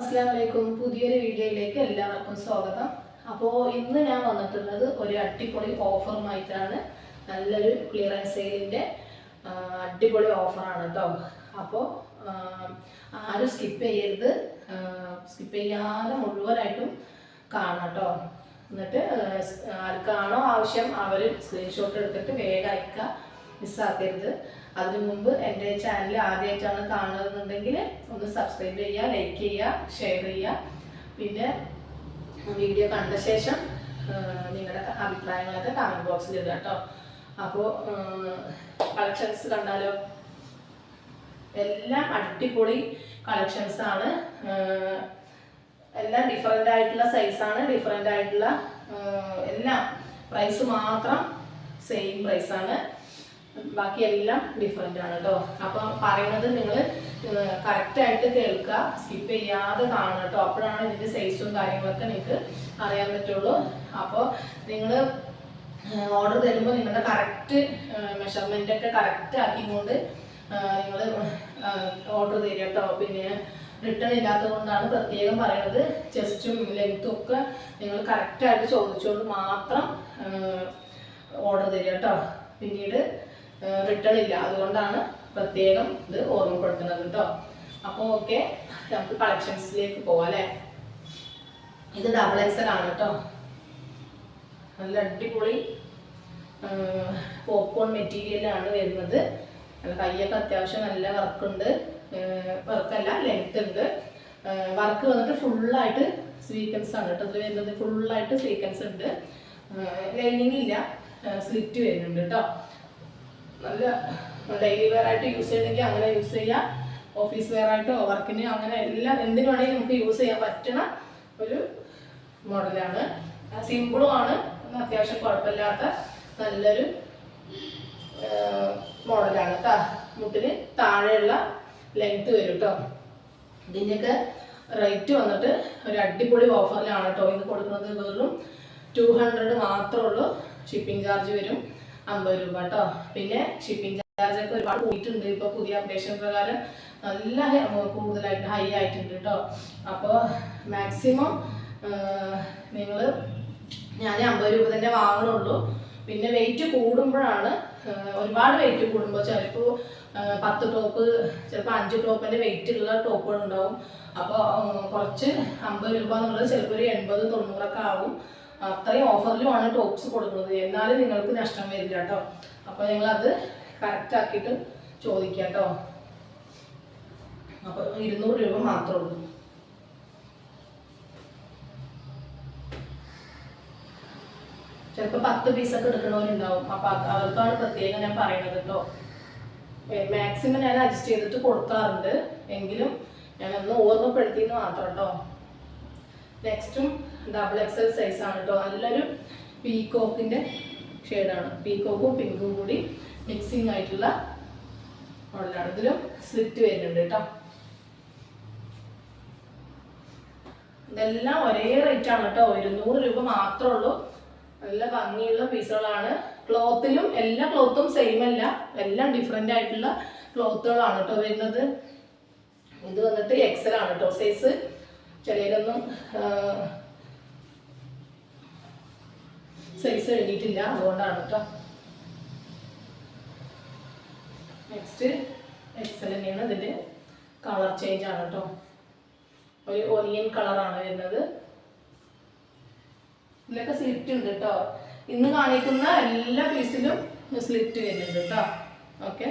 അസ്സാമലൈക്കും പുതിയൊരു വീഡിയോയിലേക്ക് എല്ലാവർക്കും സ്വാഗതം. അപ്പോൾ ഇന്ന് ഞാൻ വന്നിട്ടുള്ളത് ഒരു അടിപൊളി ഓഫറുമായിട്ടാണ്. നല്ലൊരു ക്ലിയറൻസ് സെയിലിന്റെ അടിപൊളി ഓഫറാണ് കേട്ടോ അപ്പോൾ ആരും സ്കിപ്പ് ചെയ്യരുത്. സ്കിപ്പ് ചെയ്യാതെ മുഴുവനായിട്ടും കാണാം കേട്ടോ എന്നിട്ട് ആർക്കാണോ ആവശ്യം അവർ സ്ക്രീൻഷോട്ട് എടുത്തിട്ട് വേഗം അയക്കുക മിസ്സാക്കരുത് അതിനു മുമ്പ് എന്റെ ചാനൽ ആദ്യമായിട്ടാണ് കാണുന്നുണ്ടെങ്കിൽ ഒന്ന് സബ്സ്ക്രൈബ് ചെയ്യുക ലൈക്ക് ചെയ്യുക ഷെയർ ചെയ്യുക. പിന്നെ വീഡിയോ കണ്ട ശേഷം നിങ്ങളുടെ അഭിപ്രായങ്ങളൊക്കെ കമന്റ് ബോക്സിൽ ഇടുക കേട്ടോ. അപ്പോൾ കളക്ഷൻസ് കണ്ടാലോ? എല്ലാം അടിപൊളി കളക്ഷൻസ് ആണ്. എല്ലാം ഡിഫറെന്റ് ആയിട്ടുള്ള സൈസാണ് ഡിഫറെന്റ് ആയിട്ടുള്ള എല്ലാം പ്രൈസ് മാത്രം സെയിം പ്രൈസ് ആണ് ബാക്കി എല്ലാം ഡിഫറെന്റ് ആണ് കേട്ടോ അപ്പോൾ പറയുന്നത് നിങ്ങൾ കറക്റ്റായിട്ട് കേൾക്കുക സ്കിപ്പ് ചെയ്യാതെ കാണുക കേട്ടോ അപ്പോഴാണ് ഇതിന്റെ സൈസും കാര്യങ്ങളൊക്കെ നിങ്ങൾക്ക് അറിയാൻ പറ്റുള്ളൂ. അപ്പോൾ നിങ്ങൾ ഓർഡർ തരുമ്പോൾ നിങ്ങളുടെ കറക്റ്റ് മെഷർമെന്റ് ഒക്കെ കറക്റ്റ് ആക്കിക്കൊണ്ട് നിങ്ങൾ ഓർഡർ തരിക കേട്ടോ പിന്നെ റിട്ടേൺ ഇല്ലാത്തത് കൊണ്ടാണ് പ്രത്യേകം പറയുന്നത് ചെസ്റ്റും ലെങ്ത്തും ഒക്കെ നിങ്ങൾ കറക്റ്റായിട്ട് ചോദിച്ചുകൊണ്ട് മാത്രം ഓർഡർ തരിക കേട്ടോ പിന്നീട് റിട്ടേൺ ഇല്ല അതുകൊണ്ടാണ് പ്രത്യേകം ഇത് ഓർമ്മപ്പെടുത്തുന്നത് കേട്ടോ അപ്പോൾ ഓക്കെ നമുക്ക് കളക്ഷൻസിലേക്ക് പോവാം അല്ലേ ഇത് ഡബിൾ എക്സൽ ആണ് കേട്ടോ നല്ല അടിപൊളി പോപ്കോൺ മെറ്റീരിയലാണ് വരുന്നത്. നല്ല കയ്യൊക്കെ അത്യാവശ്യം നല്ല വർക്കുണ്ട് വർക്കല്ല ലെങ്ത് ഉണ്ട്. വർക്ക് വന്നിട്ട് ഫുള്ളായിട്ട് സ്വീക്കൻസ് ആണ് കേട്ടോ ഇതിൽ വരുന്നത് ഫുള്ളായിട്ട് സ്വീക്കൻസ് ഉണ്ട്. ലൈനിങ് ഇല്ല സ്ലിറ്റ് വരുന്നുണ്ട് കേട്ടോ നല്ല ഡെയിലി വെയർ ആയിട്ട് യൂസ് ചെയ്യണമെങ്കിൽ അങ്ങനെ യൂസ് ചെയ്യാം. ഓഫീസ് വെയർ ആയിട്ടോ വർക്കിന് അങ്ങനെ എല്ലാം എന്തിനു വേണമെങ്കിലും നമുക്ക് യൂസ് ചെയ്യാൻ പറ്റണ ഒരു മോഡലാണ്. സിമ്പിളും ആണ്. അത്യാവശ്യം കുഴപ്പമില്ലാത്ത നല്ലൊരു മോഡലാണ് മുട്ടിന് താഴെയുള്ള ലെങ്ത് വരും കേട്ടോ ഇതിന്റെയൊക്കെ റേറ്റ് വന്നിട്ട് ഒരു അടിപൊളി ഓഫറിലാണ് കേട്ടോ ഇന്ന് കൊടുക്കുന്നത് വെറും ടു ഹൺഡ്രഡ് മാത്രമേ ഉള്ളൂ. ഷിപ്പിംഗ് ചാർജ് വരും. അമ്പത് രൂപ കേട്ടോ പിന്നെ ഷിപ്പിംഗ് ചാർജ് ഒക്കെ ഒരുപാട് പോയിട്ടുണ്ട് ഇപ്പൊ പുതിയ അപ്ഡേഷൻ പ്രകാരം നല്ല കൂടുതലായിട്ട് ഹൈ ആയിട്ടുണ്ട് കേട്ടോ അപ്പോൾ മാക്സിമം നിങ്ങൾ ഞാൻ അമ്പത് രൂപ തന്നെ വാങ്ങണുള്ളൂ. പിന്നെ വെയിറ്റ് കൂടുമ്പോഴാണ് ഒരുപാട് വെയിറ്റ് കൂടുമ്പോൾ ചിലപ്പോൾ പത്ത് ടോപ്പ് ചിലപ്പോൾ അഞ്ച് ടോപ്പിന്റെ വെയിറ്റ് ഉള്ള ടോപ്പുകൾ ഉണ്ടാവും. അപ്പോൾ കുറച്ച് അമ്പത് രൂപ എന്നുള്ളത് ചിലപ്പോൾ ഒരു എൺപത് തൊണ്ണൂറൊക്കെ ആവും. അത്രയും ഓഫറിലുമാണ് ടോപ്സ് കൊടുക്കുന്നത്. എന്നാലും നിങ്ങൾക്ക് നഷ്ടം വരില്ല കേട്ടോ. അപ്പോൾ നിങ്ങളത് കറക്റ്റ് ആക്കിയിട്ട് ചോദിക്കാം കേട്ടോ. അപ്പോൾ ഇരുന്നൂറ് രൂപ മാത്രമേ ഉള്ളൂ. ചിലപ്പോൾ പത്ത് പീസൊക്കെ എടുക്കണവരുണ്ടാവും. അപ്പോൾ അവർക്കാണ് പ്രത്യേകം ഞാൻ പറയുന്നത് കേട്ടോ. മാക്സിമം ഞാൻ അഡ്ജസ്റ്റ് ചെയ്തിട്ട് കൊടുക്കാറുണ്ട്. എങ്കിലും ഞാൻ ഒന്ന് ഓർമ്മപ്പെടുത്തിയെന്ന് മാത്രം കേട്ടോ. നെക്സ്റ്റും ഡബിൾ എക്സൽ സൈസ് ആണ് കേട്ടോ നല്ലൊരു പീകോക്കിന്റെ ഷെയ്ഡാണ് പീകോക്കും പിങ്കും കൂടി മിക്സിങ് ആയിട്ടുള്ള മോഡലാണ്. ഇതിലും സ്ലിറ്റ് വരുന്നുണ്ട് കേട്ടോ ഇതെല്ലാം ഒരേ റേറ്റ് ആണ് കേട്ടോ ഇരുന്നൂറ് രൂപ മാത്രമേ ഉള്ളൂ. നല്ല ഭംഗിയുള്ള പീസുകളാണ്. ക്ലോത്തിലും എല്ലാ ക്ലോത്തും സെയിം അല്ല. എല്ലാം ഡിഫറെന്റ് ആയിട്ടുള്ള ക്ലോത്തുകളാണ് കേട്ടോ വരുന്നത്. ഇത് വന്നിട്ട് എക്സൽ ആണ് കേട്ടോ സൈസ് ചിലരൊന്നും സൈസ് എഴുതിയിട്ടില്ല. അതുകൊണ്ടാണ് കേട്ടോ നെക്സ്റ്റ് എക്സൽ തന്നെയാണ് ഇതിന്റെ കളർ ചേഞ്ച് ആണ് കേട്ടോ ഒരു ഒനിയൻ കളറാണ് വരുന്നത്. ഇതിലൊക്കെ സ്ലിറ്റ് ഉണ്ട് കേട്ടോ ഇന്ന് കാണിക്കുന്ന എല്ലാ പീസിലും സ്ലിറ്റ് വരുന്നുണ്ട് കേട്ടോ ഓക്കെ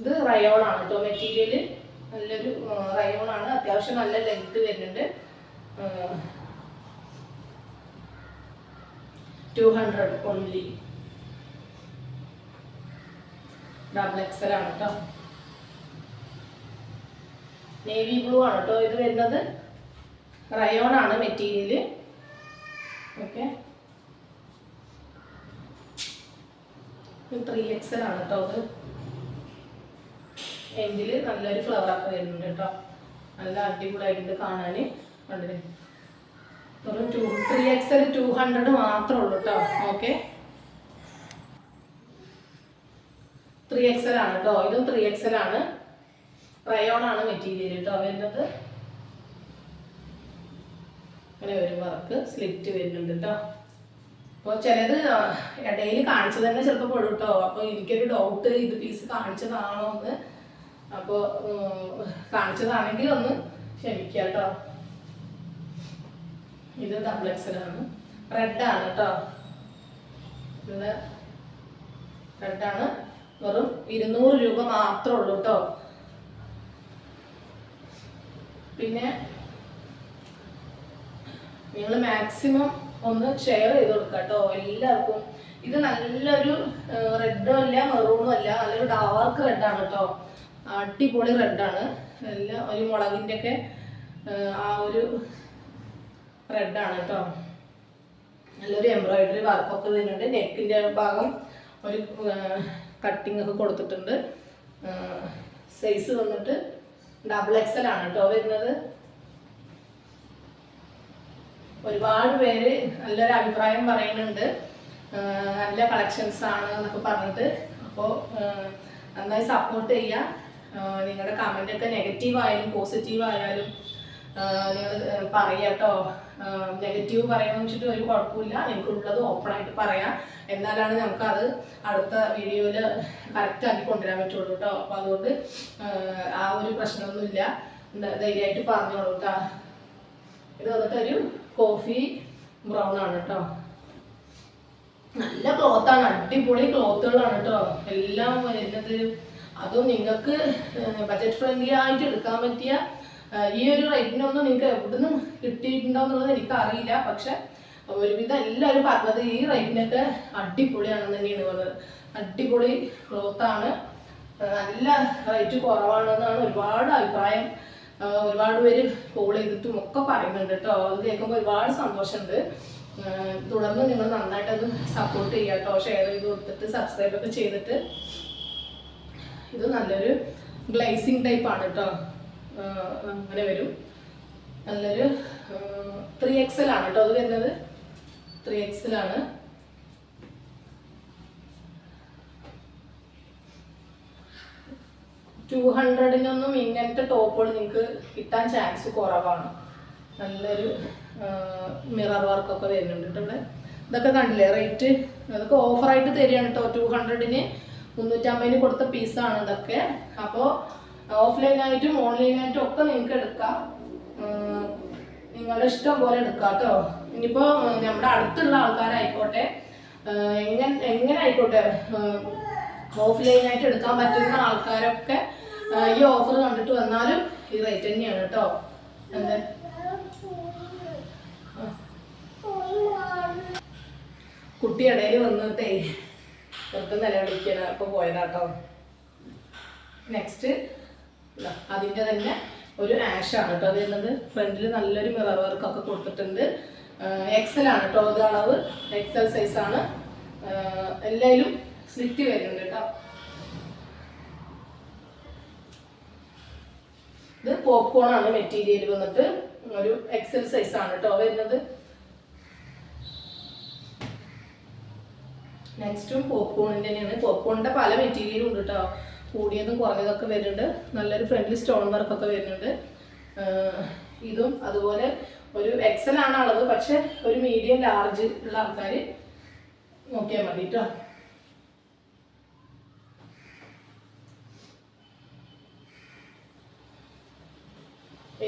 ഇത് റയോൺ ആണ് കേട്ടോ മെറ്റീരിയൽ നല്ലൊരു റയോൺ ആണ്. അത്യാവശ്യം നല്ല ലെങ്ത് വരുന്നുണ്ട്. Two hundred only double XL ആണ് കേട്ടോ നേവി ബ്ലൂ ആണ് കേട്ടോ ഇത് വരുന്നത്. റയോൺ ആണ് മെറ്റീരിയൽ ഓക്കെ ത്രീ എക്സൽ ആണ് കേട്ടോ അത് എങ്കിൽ നല്ലൊരു ഫ്ലവർ ഒക്കെ വരുന്നുണ്ട് കേട്ടോ നല്ല അടിപൊളിയായിട്ടുണ്ട് കാണാൻ കണ്ടില്ലേ? വെറും ടു ത്രീ എക്സൽ ഉള്ളൂ കേട്ടോ ഓക്കെ ത്രീ ആണ് കേട്ടോ ഇതും ത്രീ എക്സൽ ആണ് റയോൺ ആണ് മെറ്റീരിയൽ കേട്ടോ വരുന്നത്. അങ്ങനെ ഒരു വർക്ക് സ്ലിറ്റ് വരുന്നുണ്ട് കേട്ടോ അപ്പോൾ ചിലത് ഇടയിൽ കാണിച്ചത് തന്നെ ചിലപ്പോൾ പെടും കേട്ടോ അപ്പോൾ എനിക്കൊരു ഡൗട്ട് ഇത് പീസ് കാണിച്ചതാണോ എന്ന് അപ്പോൾ കാണിച്ചതാണെങ്കിൽ ഒന്ന് ക്ഷമിക്കാം കേട്ടോ ഇത് ഡബിൾ എക്സലാണ് റെഡാണ് കേട്ടോ റെഡ് റെഡാണ് വെറും ഇരുന്നൂറ് രൂപ മാത്രമേ ഉള്ളൂ കേട്ടോ പിന്നെ നിങ്ങൾ മാക്സിമം ഒന്ന് ഷെയർ ചെയ്ത് കൊടുക്കുക കേട്ടോ എല്ലാവർക്കും. ഇത് നല്ലൊരു റെഡും അല്ല മെറൂണും അല്ല നല്ലൊരു ഡാർക്ക് റെഡാണ് കേട്ടോ അടിപൊളി റെഡാണ് എല്ലാം ഒരു മുളകിന്റെ ഒക്കെ ആ ഒരു റെഡാണ് കേട്ടോ. നല്ലൊരു എംബ്രോയിഡറി വർക്കൊക്കെ വരുന്നുണ്ട് നെക്കിന്റെ ഭാഗം ഒരു കട്ടിംഗ് ഒക്കെ കൊടുത്തിട്ടുണ്ട്. സൈസ് വന്നിട്ട് ഡബിൾ എക്സൽ ആണ് കേട്ടോ വരുന്നത്. ഒരുപാട് പേര് നല്ലൊരു അഭിപ്രായം പറയുന്നുണ്ട്. നല്ല കളക്ഷൻസ് ആണ് എന്നൊക്കെ പറഞ്ഞിട്ട്. അപ്പോൾ നന്നായി സപ്പോർട്ട് ചെയ്യുക നിങ്ങളുടെ കമന്റ് ഒക്കെ നെഗറ്റീവ് ആയാലും പോസിറ്റീവ് ആയാലും നിങ്ങൾ പറയാട്ടോ. നെഗറ്റീവ് പറയണമെന്ന് വെച്ചിട്ട് ഒരു കുഴപ്പമില്ല. നിങ്ങൾക്ക് ഉള്ളത് ഓപ്പൺ ആയിട്ട് പറയാം. എന്നാലാണ് നമുക്കത് അടുത്ത വീഡിയോയിൽ കറക്റ്റ് ആക്കി കൊണ്ടുവരാൻ പറ്റുള്ളൂ കേട്ടോ. അപ്പോൾ അതുകൊണ്ട് ആ, ഒരു പ്രശ്നമൊന്നുമില്ല. ധൈര്യമായിട്ട് പറഞ്ഞോളൂ കേട്ടോ. ഇത് വന്നിട്ട് ഒരു കോഫി ബ്രൗൺ ആണ് കേട്ടോ. നല്ല ക്ലോത്താണ് അടിപൊളി ക്ലോത്തുകളാണ് കേട്ടോ. എല്ലാം വരുന്നത് അതും നിങ്ങൾക്ക് ബജറ്റ് ഫ്രണ്ട്ലി ആയിട്ട് എടുക്കാൻ പറ്റിയ ഈ ഒരു റേറ്റിനൊന്നും നിങ്ങൾക്ക് എവിടുന്ന് കിട്ടിയിട്ടുണ്ടോ എന്നുള്ളത് എനിക്ക് അറിയില്ല പക്ഷെ ഒരുവിധം എല്ലാവരും പറഞ്ഞത് ഈ റേറ്റിനൊക്കെ അടിപൊളിയാണെന്ന് തന്നെയാണ് പറഞ്ഞത്. അടിപൊളി ക്ലോത്താണ് നല്ല റേറ്റ് കുറവാണെന്നാണ് ഒരുപാട് അഭിപ്രായം. ഒരുപാട് പേര് കോൾ ചെയ്തിട്ടും ഒക്കെ പറയുന്നുണ്ട് കേട്ടോ. അത് കേൾക്കുമ്പോൾ ഒരുപാട് സന്തോഷമുണ്ട്. തുടർന്ന് നിങ്ങൾ നന്നായിട്ട് അത് സപ്പോർട്ട് ചെയ്യുക കേട്ടോ. ഷെയർ ചെയ്ത് കൊടുത്തിട്ട് സബ്സ്ക്രൈബ് ഒക്കെ ചെയ്തിട്ട്. ഇത് നല്ലൊരു ഗ്ലേസിങ് ടൈപ്പ് ആണ് കേട്ടോ. അങ്ങനെ വരും. നല്ലൊരു ത്രീ എക്സൽ ആണ് കേട്ടോ അത് വരുന്നത്. ത്രീ എക്സൽ ആണ്. ടു ഹൺഡ്രഡിനൊന്നും ഇങ്ങനത്തെ ടോപ്പുകൾ നിങ്ങൾക്ക് കിട്ടാൻ ചാൻസ് കുറവാണ്. നല്ലൊരു മിറർ വർക്കൊക്കെ വരുന്നുണ്ട് ഇവിടെ. ഇതൊക്കെ കണ്ടില്ലേ റേറ്റ് അതൊക്കെ ഓഫറായിട്ട് തരികയാണ് കേട്ടോ. ടു ഹൺഡ്രഡിന് മുന്നൂറ്റമ്പതിന് കൊടുത്ത പീസാണ് ഇതൊക്കെ. അപ്പോൾ ഓഫ്ലൈനായിട്ടും ഓൺലൈനായിട്ടും ഒക്കെ നിങ്ങൾക്ക് എടുക്കാം. നിങ്ങളുടെ ഇഷ്ടം പോലെ എടുക്കാം കേട്ടോ. ഇനിയിപ്പോൾ നമ്മുടെ അടുത്തുള്ള ആൾക്കാരായിക്കോട്ടെ എങ്ങനെ എങ്ങനെ ആയിക്കോട്ടെ ഓഫ്ലൈനായിട്ട് എടുക്കാൻ പറ്റുന്ന ആൾക്കാരൊക്കെ ഈ ഓഫർ കണ്ടിട്ട് വന്നാലും ഈ റേറ്റ് തന്നെയാണ് കേട്ടോ. എന്താ? കുട്ടി ഇടയിൽ വന്നിട്ടേ വെറുതെ നിലവിളിക്കണ അപ്പൊ പോയതാട്ടോ നെക്സ്റ്റ് അതിന്റെ തന്നെ ഒരു ആഷ് ആണ് കേട്ടോ. അത് ഫ്രണ്ടിൽ നല്ലൊരു മിറർ വർക്കൊക്കെ കൊടുത്തിട്ടുണ്ട്. എക്സൽ ആണ് കേട്ടോ അത് അളവ്. എക്സൽ സൈസ് ആണ്. എല്ലാവരും സ്ലിറ്റ് വരുന്നുണ്ട് കേട്ടോ. ഇത് പോപ്കോൺ ആണ് മെറ്റീരിയൽ വന്നിട്ട്. ഒരു എക്സൽ സൈസ് ആണ് കേട്ടോ വരുന്നത്. നെക്സ്റ്റും പോപ്കോണിന്റെ തന്നെയാണ്. പോപ്കോണിന്റെ പല മെറ്റീരിയലും ഉണ്ട് കേട്ടോ. കൂടിയതും കുറഞ്ഞതൊക്കെ വരുന്നുണ്ട്. നല്ലൊരു ഫ്രണ്ട്ലി സ്റ്റോൺ വർക്കൊക്കെ വരുന്നുണ്ട്. ഇതും അതുപോലെ ഒരു എക്സൽ ആണ് അളവ് പക്ഷെ ഒരു മീഡിയം ലാർജ് ഉള്ള ആൾക്കാർ നോക്കിയാൽ മതി കേട്ടോ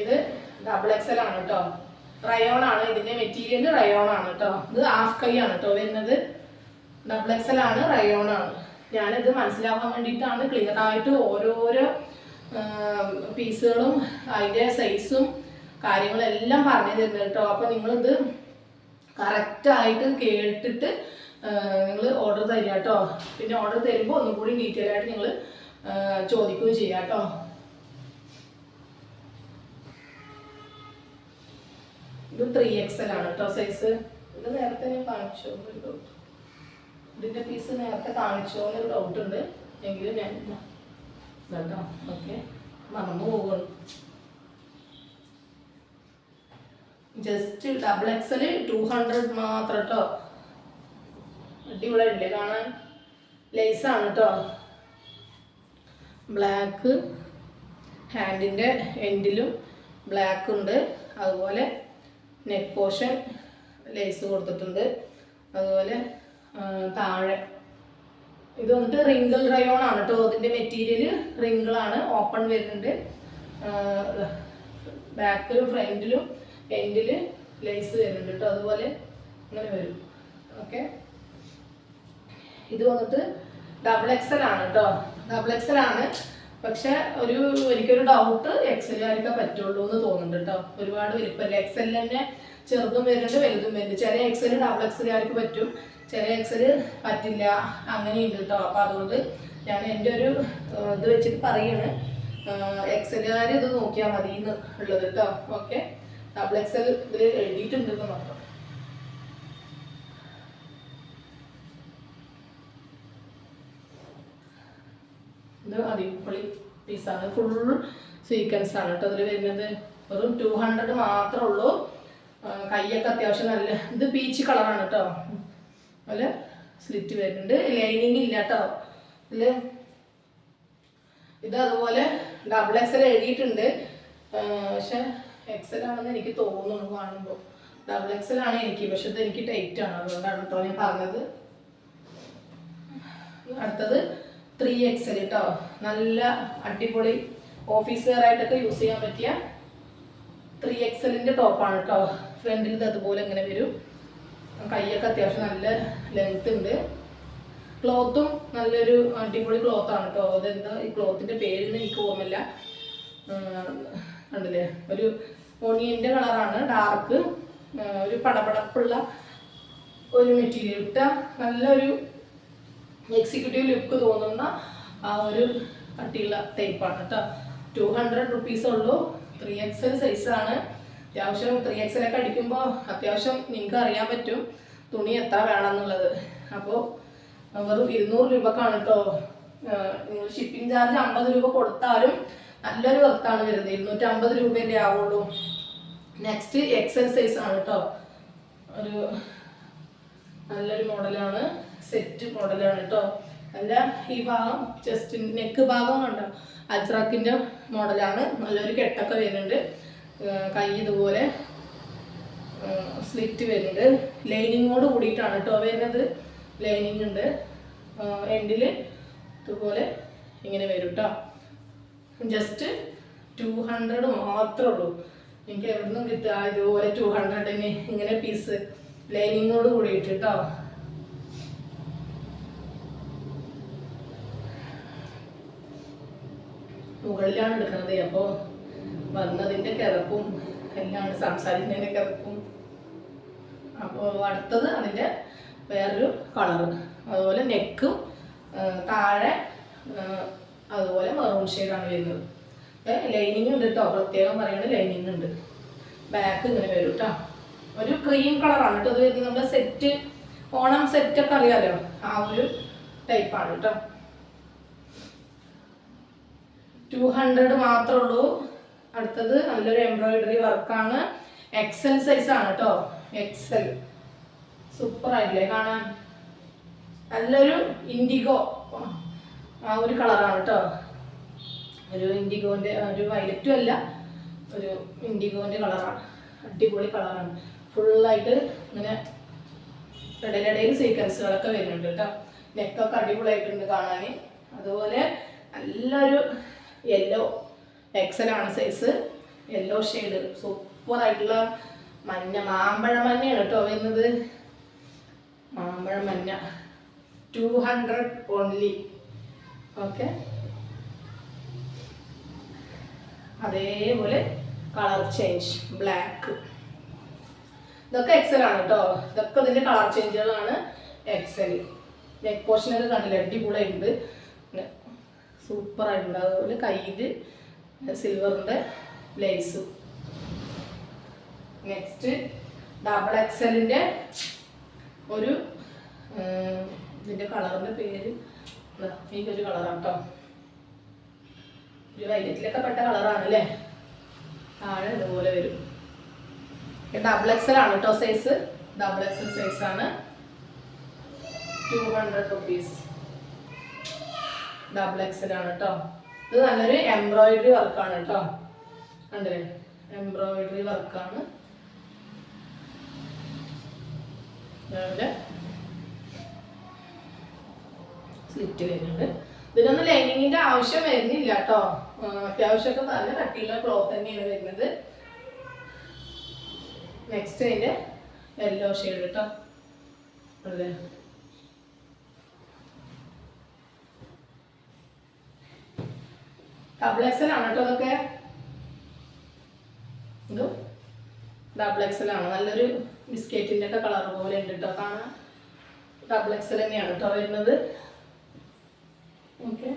ഇത് ഡബിൾ എക്സൽ ആണ് കേട്ടോ റയോൺ ആണ് ഇതിന്റെ മെറ്റീരിയൽ റയോൺ ആണ് കേട്ടോ ഇത് ഹാഫ് കൈ ആണ് കേട്ടോ വരുന്നത്. ഡബിൾ എക്സൽ ആണ് റയോൺ ആണ്. ഞാനിത് മനസ്സിലാവാൻ വേണ്ടിയിട്ടാണ് ക്ലിയർ ആയിട്ട് ഓരോരോ പീസുകളും അതിന്റെ സൈസും കാര്യങ്ങളെല്ലാം പറഞ്ഞു തരുന്നത് കേട്ടോ. അപ്പോൾ നിങ്ങളിത് കറക്റ്റായിട്ട് കേട്ടിട്ട് നിങ്ങൾ ഓർഡർ തരിക കേട്ടോ. പിന്നെ ഓർഡർ തരുമ്പോൾ ഒന്നും കൂടി ഡീറ്റെയിൽ ആയിട്ട് നിങ്ങൾ ചോദിക്കുകയും ചെയ്യാം കേട്ടോ. ഇത് ത്രീ എക്സൽ ആണ് കേട്ടോ സൈസ് ഇത് നേരത്തെ ഞാൻ കാണിച്ചു. ഇതിന്റെ പീസ് നേരത്തെ കാണിച്ചോ എന്നൊരു ഡൗട്ട് ഉണ്ട്. എങ്കിലും ഞാൻ കേട്ടോ ഓക്കെ മറന്നു പോകുന്നു. Just double XL two hundred മാത്രം കേട്ടോ അടിപൊളിയല്ലേ കാണാൻ? ലേസാണ് കേട്ടോ ബ്ലാക്ക് ഹാൻഡിന്റെ എൻഡിലും ബ്ലാക്ക് ഉണ്ട്. അതുപോലെ നെക്ക് പോർഷൻ ലേസ് കൊടുത്തിട്ടുണ്ട്. അതുപോലെ താഴെ. ഇത് വന്നിട്ട് റിങ്കിൾ റയോൺ ആണ് കേട്ടോ അതിന്റെ മെറ്റീരിയൽ റിങ്കിളാണ് ഓപ്പൺ വരുന്നുണ്ട്. ബാക്കിലും ഫ്രണ്ടിലും എൻഡിൽ ലേസ് വരുന്നുണ്ട് കേട്ടോ അതുപോലെ ഇങ്ങനെ വരും. ഓക്കെ ഇത് വന്നിട്ട് ഡബിൾ എക്സൽ ആണ് കേട്ടോ ഡബിൾ എക്സൽ ആണ്. പക്ഷെ ഒരു എനിക്കൊരു ഡൗട്ട് എക്സലുകാർക്കേ പറ്റുള്ളൂ എന്ന് തോന്നുന്നുണ്ട് കേട്ടോ ഒരുപാട് വലിപ്പമില്ല. എക്സൽ തന്നെ ചെറുതും വരുന്നുണ്ട് വലുതും വരുന്നുണ്ട് ചില എക്സൽ ഡബിൾ എക്സലുകാർക്ക് പറ്റും? ചില എക്സൽ പറ്റില്ല. അങ്ങനെയുണ്ട് കേട്ടോ അപ്പം അതുകൊണ്ട് ഞാൻ എന്റെ ഒരു ഇത് വെച്ചിട്ട് പറയാണ്. എക്സലുകാർ ഇത് നോക്കിയാൽ മതി എന്ന് ഉള്ളത് കേട്ടോ ഓക്കെ? ഡബിൾ എക്സൽ ഇതിൽ എഴുതിയിട്ടുണ്ട് എന്ന് മാത്രം. ഇത് അടിപൊളി പീസാണ് ഫുൾ സീക്വൻസ് ആണ് കേട്ടോ അതിൽ വരുന്നത്. വെറും ടു ഹൺഡ്രഡ് മാത്രമേ ഉള്ളൂ. കൈയൊക്കെ അത്യാവശ്യം നല്ല ഇത് പീച്ച് കളറാണ് കേട്ടോ അതുപോലെ സ്ലിറ്റ് വരുന്നുണ്ട്. ലൈനിങ് ഇല്ല കേട്ടോ ഇത് അതുപോലെ ഡബിൾ എക്സൽ എഴുതിയിട്ടുണ്ട്. പക്ഷെ എക്സൽ ആണെന്ന് എനിക്ക് തോന്നുന്നു കാണുമ്പോൾ ഡബിൾ എക്സൽ ആണ് എനിക്ക് പക്ഷെ ഇത് എനിക്ക് ടൈറ്റ് ആണ്. അതുകൊണ്ടാണ് കേട്ടോ ഞാൻ പറഞ്ഞത്. അടുത്തത് ത്രീ എക്സൽ കേട്ടോ നല്ല അടിപൊളി ഓഫീസ് വെയറായിട്ടൊക്കെ യൂസ് ചെയ്യാൻ പറ്റിയ ത്രീ എക്സലിന്റെ ടോപ്പാണ് കേട്ടോ ഫ്രണ്ടിൽ ഇത് അതുപോലെ ഇങ്ങനെ വരും. കൈയൊക്കെ അത്യാവശ്യം നല്ല ലെങ്ത് ഉണ്ട്. ക്ലോത്തും നല്ലൊരു അടിപൊളി ക്ലോത്താണ് കേട്ടോ അതെന്താ? ഈ ക്ലോത്തിന്റെ പേരൊന്നും എനിക്ക് ഓർമ്മയില്ല. കണ്ടില്ലേ? ഒരു ഒണിയന്റെ കളറാണ് ഡാർക്ക് ഒരു പടപടപ്പുള്ള ഒരു മെറ്റീരിയൽ ഇട്ട നല്ലൊരു എക്സിക്യൂട്ടീവ് ലുക്ക് തോന്നുന്ന ആ ഒരു കട്ടിയുള്ള ടൈപ്പാണ് കേട്ടോ ടു ഹൺഡ്രഡ് റുപ്പീസ് ഉള്ളൂ. ത്രീ എക്സൽ സൈസാണ് അത്യാവശ്യം ത്രീ എക്സലൊക്കെ അടിക്കുമ്പോൾ അത്യാവശ്യം നിങ്ങൾക്ക് അറിയാൻ പറ്റും തുണി എത്ര വേണമെന്നുള്ളത്. അപ്പോൾ വെറും ഇരുന്നൂറ് രൂപക്കാണ് കേട്ടോ നിങ്ങൾ ഷിപ്പിംഗ് ചാർജ് അമ്പത് രൂപ കൊടുത്താലും നല്ലൊരു വർത്താണ് വരുന്നത്. ഇരുന്നൂറ്റി അമ്പത് രൂപയല്ലേ ആവുള്ളൂ. നെക്സ്റ്റ് എക്സൽ സൈസ് ആണ് കേട്ടോ ഒരു നല്ലൊരു മോഡലാണ് സെറ്റ് മോഡലാണ് കേട്ടോ അല്ല ഈ ഭാഗം ചെസ്റ്റ് നെക്ക് ഭാഗം കണ്ടോ? അജ്രാക്കിന്റെ മോഡലാണ് നല്ലൊരു കെട്ടൊക്കെ വരുന്നുണ്ട്. കൈ ഇതുപോലെ സ്ലിറ്റ് വരുന്നുണ്ട്. ലൈനിങ്ങോട് കൂടിയിട്ടാണ് കേട്ടോ വരുന്നത്. ലൈനിങ് ഉണ്ട്. എൻഡിൽ ഇതുപോലെ ഇങ്ങനെ വരും കേട്ടോ ജസ്റ്റ് ടു ഹൺഡ്രഡ് മാത്രമേ ഉള്ളൂ. എനിക്ക് എവിടെ നിന്നും കിട്ടുക. ഇതുപോലെ ടു ഹൺഡ്രഡിന് ഇങ്ങനെ പീസ് ലൈനിങ്ങോട് കൂടിയിട്ട് കേട്ടോ മുകളിലാണ് എടുക്കുന്നത്. അപ്പോൾ വന്നതിന്റെ കിറപ്പും എല്ലാം സംസാരിക്കുന്നതിന്റെ കിറപ്പും അപ്പോൾ അടുത്തത് അതിന്റെ വേറൊരു കളറ്. അതുപോലെ നെക്കും താഴെ അതുപോലെ മെറൂൺ ഷെയ്ഡാണ് വരുന്നത്. ലൈനിങ് ഉണ്ട് കേട്ടോ പ്രത്യേകം പറയുന്നത് ലൈനിങ് ഉണ്ട്. ബാക്ക് ഇങ്ങനെ വരും കേട്ടോ ഒരു ക്രീം കളറാണ് കേട്ടോ ഇത് വരുന്നത്. നമ്മുടെ സെറ്റ് ഓണം സെറ്റൊക്കെ അറിയാലോ? ആ ഒരു ടൈപ്പാണ് കേട്ടോ ടു ഹൺഡ്രഡ് മാത്രമേ ഉള്ളൂ. അടുത്തത് നല്ലൊരു എംബ്രോയിഡറി വർക്കാണ് എക്സൽ സൈസ് ആണ് കേട്ടോ എക്സൽ സൂപ്പർ ആയിട്ടില്ലേ കാണാൻ. നല്ലൊരു ഇൻഡിഗോ ആ ഒരു കളറാണ് കേട്ടോ ഒരു ഇൻഡിഗോന്റെ ഒരു വയലറ്റും അല്ല ഒരു ഇൻഡിഗോന്റെ കളറാണ് അടിപൊളി കളറാണ് ഫുള്ളായിട്ട് ഇങ്ങനെ ഇടയിലിടയിൽ സീക്വൻസുകളൊക്കെ വരുന്നുണ്ട് കേട്ടോ നെക്കൊക്കെ അടിപൊളിയായിട്ടുണ്ട് കാണാൻ. അതുപോലെ നല്ലൊരു യെല്ലോ എക്സലാണ് സൈസ് യെല്ലോ ഷെയ്ഡ് സൂപ്പറായിട്ടുള്ള മഞ്ഞ മാമ്പഴ മഞ്ഞയാണ് കേട്ടോ വരുന്നത്. മാമ്പഴ മഞ്ഞ. ടു ഹൺഡ്രഡ് ഓൺലി ഓക്കെ അതേപോലെ കളർ ചേഞ്ച് ബ്ലാക്ക് ഇതൊക്കെ എക്സൽ ആണ് കേട്ടോ ഇതൊക്കെ ഇതിന്റെ കളർ ചേഞ്ചുകളാണ് എക്സൽ നെക്ക് പോർഷനൊക്കെ കണ്ടില്ല? അടിപൊളിയായിട്ടുണ്ട്. സൂപ്പർ ആയിട്ടുണ്ട് അതുപോലെ കയ്യിൽ സിൽവറിന്റെ ബ്ലേസ് നെക്സ്റ്റ് ഡബിൾ എക്സലിന്റെ ഒരു ഇതിന്റെ കളറിന്റെ പേര്. ഈ ഒരു കളറാണ് കേട്ടോ ഒരു വൈലറ്റിലൊക്കെ പെട്ട കളറാണ് അല്ലേ താഴെ ഇതുപോലെ വരും. ഡബിൾ എക്സൽ ആണ് കേട്ടോ സൈസ് ഡബിൾ എക്സൽ സൈസ് ആണ്. Two hundred rupees double XL ആണ് കേട്ടോ ഇത് നല്ലൊരു എംബ്രോയിഡറി വർക്കാണ് കേട്ടോ കണ്ടില്ലേ? എംബ്രോയിഡറി വർക്കാണ് സ്ലിറ്റ് വരുന്നുണ്ട്. ഇതിനൊന്നും ലൈനിങ്ങിന്റെ ആവശ്യം വരുന്നില്ല കേട്ടോ അത്യാവശ്യമൊക്കെ നല്ല കട്ടിയുള്ള ക്ലോത്ത് തന്നെയാണ് വരുന്നത്. നെക്സ്റ്റ് അതിന്റെ യെല്ലോ ഷെയ്ഡ് കേട്ടോ അതെ. ഡബിൾ എക്സൽ ആണ് കേട്ടോ അതൊക്കെ ഡബിൾ എക്സൽ ആണ് നല്ലൊരു ബിസ്ക്കറ്റിന്റെ ഒക്കെ കളർ പോലെ ഉണ്ട് കേട്ടോ. കാണാൻ ഡബിൾ എക്സൽ തന്നെയാണ് കേട്ടോ വരുന്നത്. ഓക്കെ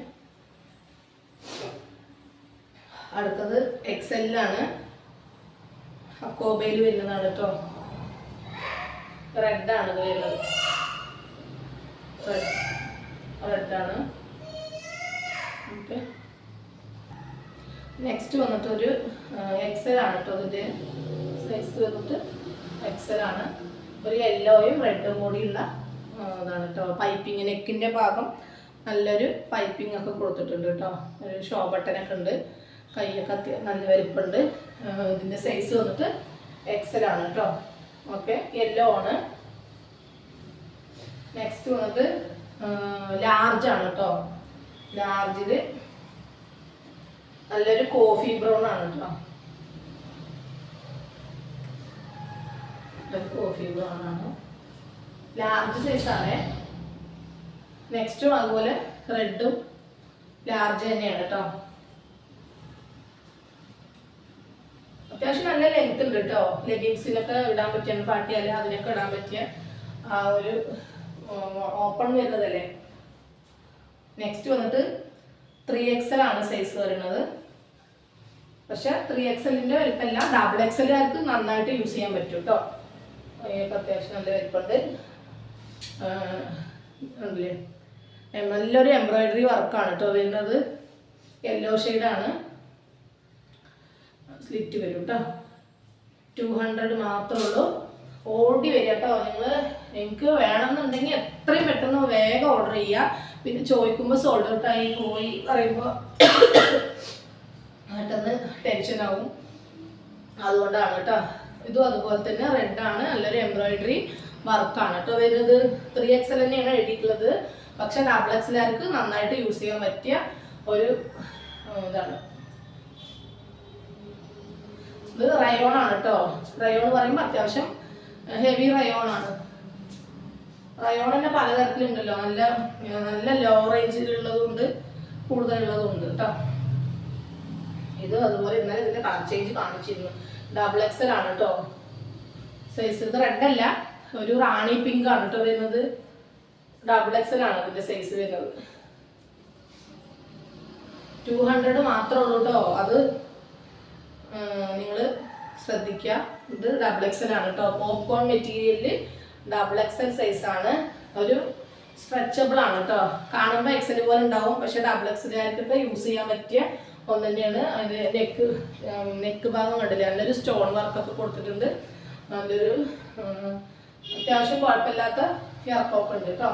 അടുത്തത് എക്സെല്ലാണ് അക്കോബയിൽ വരുന്നതാണ് കേട്ടോ. റെഡാണ് ഇത് വരുന്നത്. റെഡ് റെഡാണ് ഓക്കെ നെക്സ്റ്റ് വന്നിട്ട് ഒരു എക്സൽ ആണ് കേട്ടോ ഇതിന്റെ സൈസ് വന്നിട്ട് എക്സൽ ആണ്. ഒരു യെല്ലോയും റെഡും കൂടിയുള്ള ഇതാണ് കേട്ടോ പൈപ്പിംഗ് നെക്കിന്റെ ഭാഗം നല്ലൊരു പൈപ്പിംഗ് ഒക്കെ കൊടുത്തിട്ടുണ്ട് കേട്ടോ ഒരു ഷോ ബട്ടനൊക്കെ ഉണ്ട്. കൈയൊക്കെ അത്യ- നല്ല വലിപ്പുണ്ട്. ഇതിന്റെ സൈസ് വന്നിട്ട് എക്സൽ ആണ് കേട്ടോ ഓക്കെ യെല്ലോ ആണ്. നെക്സ്റ്റ് വന്നിട്ട് ലാർജ് ആണ് കേട്ടോ ലാർജിൽ നല്ലൊരു കോഫി ബ്രൗൺ ആണ് കേട്ടോ കോഫി ബ്രൗൺ ആണ്. ലാർജ് സൈസ് ആണേ. നെക്സ്റ്റും അതുപോലെ റെഡും ലാർജ് തന്നെയാണ് കേട്ടോ അത്യാവശ്യം നല്ല ലെങ്ത് ഉണ്ട് കേട്ടോ ലെഗിങ്സിനൊക്കെ ഇടാൻ പറ്റിയ പാട്ടിയല്ല അതിനൊക്കെ ഇടാൻ പറ്റിയ ആ ഒരു ഓപ്പൺ വരുന്നതല്ലേ? നെക്സ്റ്റ് വന്നിട്ട് ത്രീ എക്സൽ ആണ് സൈസ് വരുന്നത്. പക്ഷെ ത്രീ എക്സലിന്റെ വലിപ്പമല്ല ഡബിൾ എക്സലുകാർക്ക് നന്നായിട്ട് യൂസ് ചെയ്യാൻ പറ്റും കേട്ടോ അത്യാവശ്യം നല്ല വലിപ്പമുണ്ട് നല്ലൊരു എംബ്രോയിഡറി വർക്കാണ് കേട്ടോ വരുന്നത്. യെല്ലോ ഷെയ്ഡാണ് സ്ലിറ്റ് വരും കേട്ടോ ടു ഹൺഡ്രഡ് മാത്രമേ ഉള്ളൂ. ഓടി വരിക കേട്ടോ നിങ്ങൾ നിങ്ങൾക്ക് വേണമെന്നുണ്ടെങ്കിൽ എത്രയും പെട്ടെന്ന് വേഗം ഓർഡർ ചെയ്യുക. പിന്നെ ചോദിക്കുമ്പോൾ സോൾഡ് ഔട്ട് പോയി പറയുമ്പോൾ പെട്ടെന്ന് ടെൻഷൻ ആവും. അതുകൊണ്ടാണ് കേട്ടോ. ഇതും അതുപോലെ തന്നെ റെഡാണ് നല്ലൊരു എംബ്രോയിഡറി വർക്കാണ് കേട്ടോ വരുന്നത്. ത്രീ എക്സൽ തന്നെയാണ് എഴുതിയിട്ടുള്ളത്. പക്ഷെ ഡബിൾ നന്നായിട്ട് യൂസ് ചെയ്യാൻ പറ്റിയ ഒരു ഇതാണ്. ഇത് റയോൺ ആണ് കേട്ടോ. റയോൺ പറയുമ്പോൾ അത്യാവശ്യം ഹെവി റയോൺ ആണ്. റയോൺ തന്നെ പലതരത്തിലുണ്ടല്ലോ. നല്ല നല്ല ലോ റേഞ്ചിലുള്ളതും ഉണ്ട് കൂടുതലുള്ളതും ഉണ്ട് കേട്ടോ ഇത് അതുപോലെ ഇന്നലെ ഇതിന്റെ കളർ ചേഞ്ച് കാണിച്ചിരുന്നു. ഡബിൾ എക്സൽ ആണ് കേട്ടോ സൈസ് ഇത് റെഡ് അല്ല ഒരു റാണി പിങ്ക് ആണ് കേട്ടോ വരുന്നത്. ഡബിൾ എക്സൽ ആണ് അതിന്റെ സൈസ് വരുന്നത്. ടു ഹൺഡ്രഡ് മാത്രമേ ഉള്ളൂ കേട്ടോ അത് നിങ്ങൾ ശ്രദ്ധിക്കുക ഇത് ഡബിൾ എക്സൽ ആണ് കേട്ടോ പോപ്കോൺ മെറ്റീരിയലിൽ ഡബിൾ എക്സൽ ആണ്. ഒരു സ്ട്രെച്ചബിൾ ആണ് കേട്ടോ കാണുമ്പോൾ എക്സൽ പോലെ ഉണ്ടാവും. പക്ഷേ ഡബിൾ എക്സലുകാർക്കൊക്കെ യൂസ് ചെയ്യാൻ പറ്റിയ ഒന്ന് തന്നെയാണ് അതിന് നെക്ക് നെക്ക് ഭാഗം കണ്ടില്ല? നല്ലൊരു സ്റ്റോൺ വർക്കൊക്കെ കൊടുത്തിട്ടുണ്ട്. നല്ലൊരു അത്യാവശ്യം കുഴപ്പമില്ലാത്ത ഇറക്കമൊക്കെ ഉണ്ട് കേട്ടോ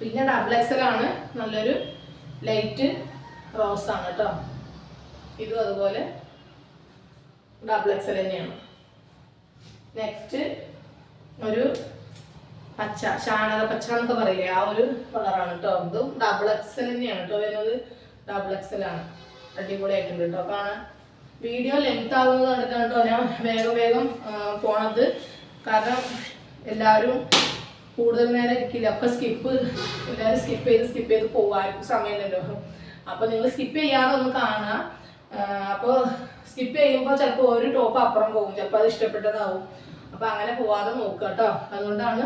പിന്നെ ഡബിൾ എക്സൽ ആണ്. നല്ലൊരു ലൈറ്റ് റോസ് ആണ് കേട്ടോ ഇതും അതുപോലെ ഡബിൾ എക്സൽ തന്നെയാണ്. നെക്സ്റ്റ് ഒരു പച്ച ചാണക പച്ച എന്നൊക്കെ പറയില്ലേ? ആ ഒരു കളറാണ് കേട്ടോ ഇതും ഡബിൾ എക്സൽ തന്നെയാണ് കേട്ടോ വരുന്നത്. ഡബിൾ എക്സൽ ആണ്. അടിപൊളിയായിട്ടുണ്ട് കേട്ടോ കാണാൻ വീഡിയോ ലെങ്ത് ആകുന്നത് കണ്ടിട്ടാണ് കേട്ടോ ഞാൻ വേഗം വേഗം പോണത്. കാരണം എല്ലാവരും കൂടുതൽ നേരം ഇരിക്കില്ല. അപ്പൊ സ്കിപ്പ് എല്ലാവരും സ്കിപ്പ് ചെയ്ത് സ്കിപ്പ് ചെയ്ത് പോകാനും സമയമില്ലല്ലോ. അപ്പോൾ നിങ്ങൾ സ്കിപ്പ് ചെയ്യാതെ ഒന്ന് കാണുക അപ്പോൾ സ്കിപ്പ് ചെയ്യുമ്പോൾ ചിലപ്പോൾ ഒരു ടോപ്പ് അപ്പുറം പോകും. ചിലപ്പോൾ അത് ഇഷ്ടപ്പെട്ടതാവും. അപ്പോൾ അങ്ങനെ പോവാതെ നോക്കുക കേട്ടോ. അതുകൊണ്ടാണ്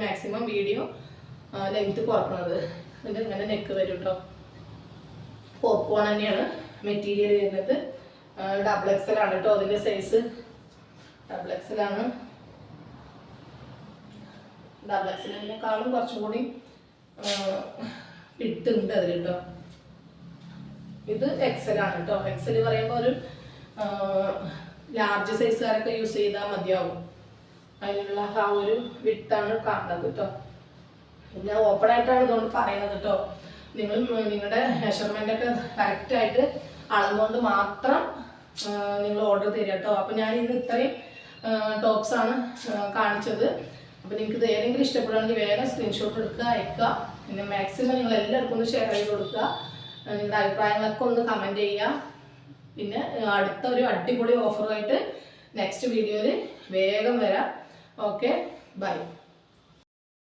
മാക്സിമം വീഡിയോ ലെങ്ത് കുറക്കുന്നത്. എന്നിട്ട് ഇങ്ങനെ നെക്ക് വരും കേട്ടോ പോപ്കോൺ തന്നെയാണ് മെറ്റീരിയൽ വരുന്നത്. ഡബിൾ എക്സൽ ആണ് കേട്ടോ അതിന്റെ സൈസ് ഡബിൾ എക്സൽ ആണ്. ഡബിൾ എക്സലിനേക്കാളും കുറച്ചും കൂടി ഇട്ടുണ്ട് അതിൽ കേട്ടോ ഇത് എക്സൽ ആണ് കേട്ടോ എക്സൽ പറയുമ്പോൾ ഒരു ലാർജ് സൈസുകാരൊക്കെ യൂസ് ചെയ്താൽ മതിയാവും. അതിനുള്ള ആ ഒരു വിട്ടാണ് കാണുന്നത് കേട്ടോ. പിന്നെ ഓപ്പൺ ആയിട്ടാണ് ഇതുകൊണ്ട് പറയുന്നത് കേട്ടോ. നിങ്ങൾ നിങ്ങളുടെ മെഷർമെന്റ് ഒക്കെ കറക്റ്റ് ആയിട്ട് അളന്നുകൊണ്ട് മാത്രം നിങ്ങൾ ഓർഡർ തരിക കേട്ടോ. അപ്പം ഞാൻ ഇന്ന് ഇത്രയും ടോപ്സ് ആണ് കാണിച്ചത്. അപ്പോൾ നിങ്ങൾക്ക് ഇത് ഏതെങ്കിലും ഇഷ്ടപ്പെടുകയാണെങ്കിൽ വേഗം സ്ക്രീൻഷോട്ട് എടുക്കുക അയക്കുക. പിന്നെ മാക്സിമം നിങ്ങൾ എല്ലാവർക്കും ഒന്ന് ഷെയർ ചെയ്ത് കൊടുക്കുക. നിങ്ങളുടെ അഭിപ്രായങ്ങളൊക്കെ ഒന്ന് കമന്റ് ചെയ്യുക. പിന്നെ അടുത്ത ഒരു അടിപൊളി ഓഫറുമായിട്ട് നെക്സ്റ്റ് വീഡിയോയിൽ വേഗം വരാം. Okay bye